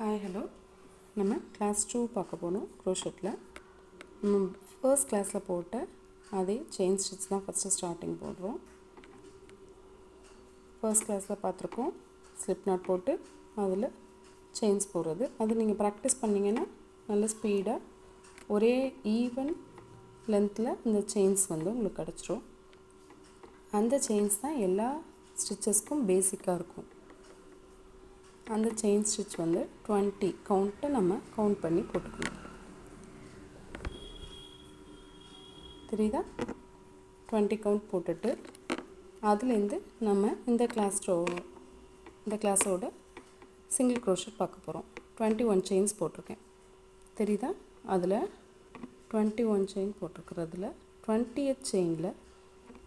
Hi hello நம்ம class two பார்க்க போனோம் க்ரோஷெட்டில் நம்ம ஃபர்ஸ்ட் கிளாஸில் போட்ட அதே செயின் ஸ்டிச் தான் ஃபஸ்ட்டு ஸ்டார்டிங் போடுறோம். ஃபர்ஸ்ட் கிளாஸில் பார்த்துருக்கோம் ஸ்லிப் நாட் போட்டு அதில் செயின்ஸ் போடுறது. அது நீங்கள் ப்ராக்டிஸ் பண்ணிங்கன்னா நல்ல ஸ்பீடாக ஒரே ஈவன் லென்த்தில் இந்த செயின்ஸ் வந்து உங்களுக்கு கிடச்சிரும். அந்த செயின்ஸ் தான் எல்லா ஸ்டிச்சஸ்க்கும் பேசிக்காக இருக்கும். அந்த செயின் ஸ்டிச் வந்து டுவெண்ட்டி கவுண்ட்டை நம்ம கவுண்ட் பண்ணி போட்டுக்கணும். தெரியுதா? டுவெண்ட்டி கவுண்ட் போட்டுட்டு அதுலேருந்து நம்ம இந்த கிளாஸ் இந்த கிளாஸோட சிங்கிள் க்ரோஷர் பார்க்க போகிறோம் டுவெண்ட்டி ஒன் செயின்ஸ் போட்டிருக்கேன். தெரியுதா? அதில் டுவெண்ட்டி ஒன் செயின் போட்டிருக்கிறதுல டுவெண்ட்டியத் செயினில்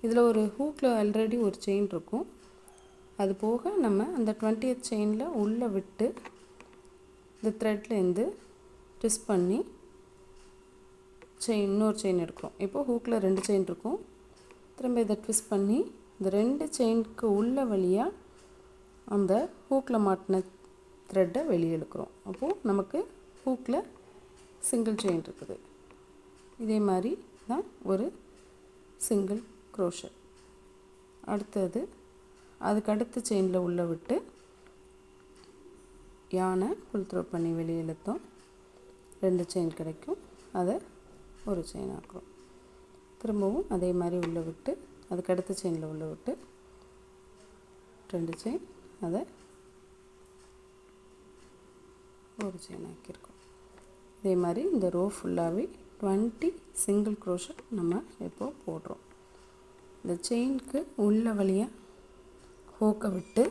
இதில் ஒரு ஹூக்கில் ஆல்ரெடி ஒரு செயின் இருக்கும். அது போக நம்ம அந்த டுவெண்ட்டியத் செயினில் உள்ளே விட்டு இந்த த்ரெட்லேருந்து ட்விஸ்ட் பண்ணி செயின் இன்னொரு செயின் எடுக்கிறோம். இப்போது ஹூக்கில் ரெண்டு செயின் இருக்கும். திரும்ப இதை ட்விஸ்ட் பண்ணி இந்த ரெண்டு செயினுக்கு உள்ள வழியாக அந்த ஹூக்கில் மாட்டின த்ரெட்டை வெளியே எடுக்கிறோம். அப்போது நமக்கு ஹூக்கில் சிங்கிள் செயின் இருக்குது. இதே மாதிரி தான் ஒரு சிங்கிள் க்ரோஷர் அடுத்தது அதுக்கு அடுத்த செயினில் உள்ளே விட்டு யானை ஃபுல் த்ரோ பண்ணி வெளியே இழுத்தோம். ரெண்டு செயின் கிடைக்கும். அதை ஒரு செயின் ஆக்குறோம். திரும்பவும் அதே மாதிரி உள்ளே விட்டு அதுக்கு அடுத்த செயினில் உள்ளே விட்டு ரெண்டு செயின் அதை ஒரு செயின் ஆக்கியிருக்கோம். இதே மாதிரி இந்த ரோ ஃபுல்லாகவே டுவெண்ட்டி சிங்கிள் க்ரோஷர் நம்ம இப்போது போடுறோம். இந்த செயினுக்கு உள்ள வழியாக ஹோக்கை விட்டு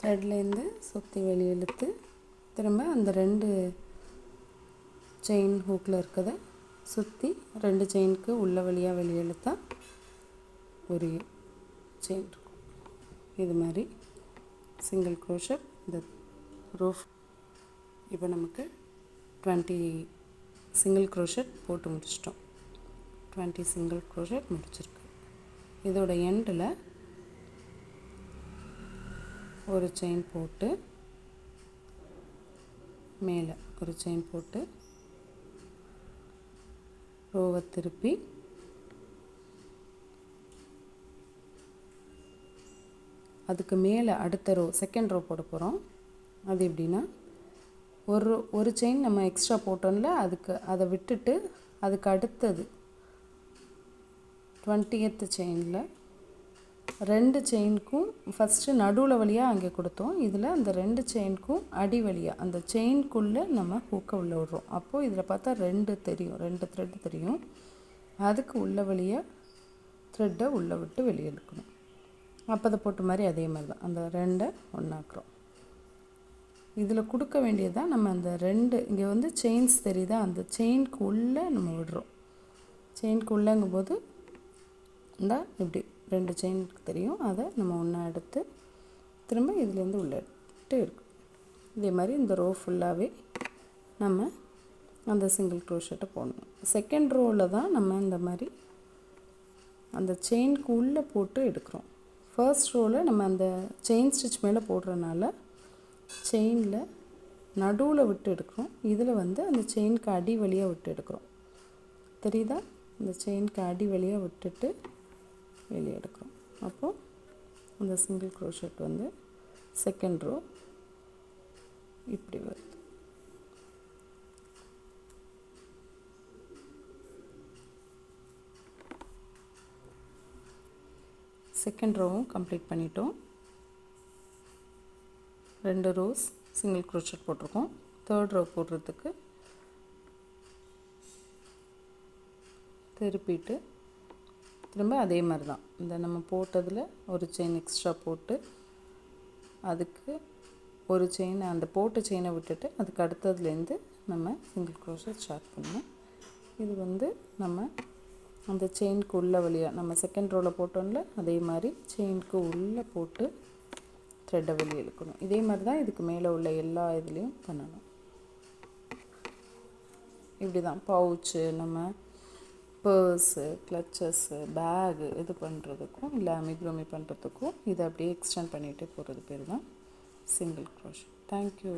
த்ரெட்லேருந்து சுற்றி வெளியே இழுத்து திரும்ப அந்த ரெண்டு செயின் ஹூக்கில் இருக்கிறத சுற்றி ரெண்டு செயினுக்கு உள்ள வழியாக வெளியே இழுத்தா ஒரு செயின் இருக்கும். இது மாதிரி சிங்கிள் க்ரோஷர் இந்த ரூஃப் இப்போ நமக்கு டுவெண்ட்டி சிங்கிள் க்ரோஷர் போட்டு முடிச்சிட்டோம். டுவெண்ட்டி சிங்கிள் க்ரோஷட் முடிச்சிருக்கு. இதோட எண்டில் ஒரு செயின் போட்டு மேலே ஒரு செயின் போட்டு ரோவை திருப்பி அதுக்கு மேலே அடுத்த ரோ செகண்ட் ரோ போட போகிறோம் அது எப்படின்னா ஒரு ஒரு செயின் நம்ம எக்ஸ்ட்ரா போட்டோம்ல அதுக்கு அதை விட்டுட்டு அதுக்கு அடுத்தது டுவெண்ட்டியத்து செயினில் ரெண்டு செயினுக்கும் ஃபஸ்ட்டு நடுவில் வழியாக அங்கே கொடுத்தோம். இதில் அந்த ரெண்டு செயினுக்கும் அடி வழியாக அந்த செயின்குள்ளே நம்ம ஹூக்கை உள்ளே விடுறோம். அப்போது இதில் பார்த்தா ரெண்டு தெரியும் ரெண்டு த்ரெட்டு தெரியும். அதுக்கு உள்ள வழியாக த்ரெட்டை உள்ளே விட்டு வெளியே எடுக்கணும். அப்போ அதை போட்ட மாதிரி அதே மாதிரி தான். அந்த ரெண்டை ஒன்றாக்குறோம் இதில் கொடுக்க வேண்டியதான் நம்ம அந்த ரெண்டு இங்கே வந்து செயின்ஸ் தெரியுதா? அந்த செயினுக்கு உள்ளே நம்ம விடுறோம். செயினுக்கு உள்ளேங்கும் போது இந்த இப்படி. ரெண்டு செயினுக்கு தெரியும். அதை நம்ம ஒன்றா எடுத்து திரும்ப இதுலேருந்து உள்ளிட்டு இருக்கும். இதே மாதிரி இந்த ரோ ஃபுல்லாகவே நம்ம அந்த சிங்கிள் க்ரோஷட்டை போடணும். செகண்ட் ரோவில் தான் நம்ம இந்த மாதிரி அந்த செயினுக்கு உள்ளே போட்டு எடுக்கிறோம். ஃபர்ஸ்ட் ரோவில் நம்ம அந்த செயின் ஸ்டிச் மேலே போடுறனால செயினில் நடுவில் விட்டு எடுக்கிறோம். இதில் வந்து அந்த செயினுக்கு அடி வழியாக விட்டு எடுக்கிறோம். தெரியுதா? இந்த செயினுக்கு அடி வழியாக விட்டுட்டு வெளியே எடுக்கிறோம் அப்போது அந்த சிங்கிள் க்ரோஷட் வந்து செகண்ட் ரோ இப்படி வருது. செகண்ட் ரோவும் கம்ப்ளீட் பண்ணிட்டோம். ரெண்டு ரோஸ் சிங்கிள் க்ரோஷட் போட்டிருக்கோம். தேர்ட் ரோ போடுறதுக்கு திருப்பிட்டு திரும்ப அதே மாதிரி தான் இந்த நம்ம போட்டதில் ஒரு செயின் எக்ஸ்ட்ரா போட்டு அதுக்கு ஒரு செயினை அந்த போட்ட செயினை விட்டுட்டு அதுக்கு அடுத்ததுலேருந்து நம்ம சிங்கிள் க்ரோஷட் ஸ்டார்ட் பண்ணணும். இது வந்து நம்ம அந்த செயினுக்கு உள்ள வழியாக நம்ம செகண்ட் ரோவில் போட்டோம்ல அதே மாதிரி செயினுக்கு உள்ளே போட்டு த்ரெட்டை வெளியே இழுக்கணும். இதே மாதிரி தான் இதுக்கு மேலே உள்ள எல்லா இதுலேயும் பண்ணணும். இப்படி தான் பவுச்சு நம்ம பர்ஸு கிளச்சஸ்ஸு பேகு இது பண்ணுறதுக்கும் இல்லை அமிக்ரோமி பண்ணுறதுக்கும் இதை அப்படியே எக்ஸ்டெண்ட் பண்ணிகிட்டே போகிறது பேர் தான் சிங்கிள் க்ரோஷ் தேங்க்யூ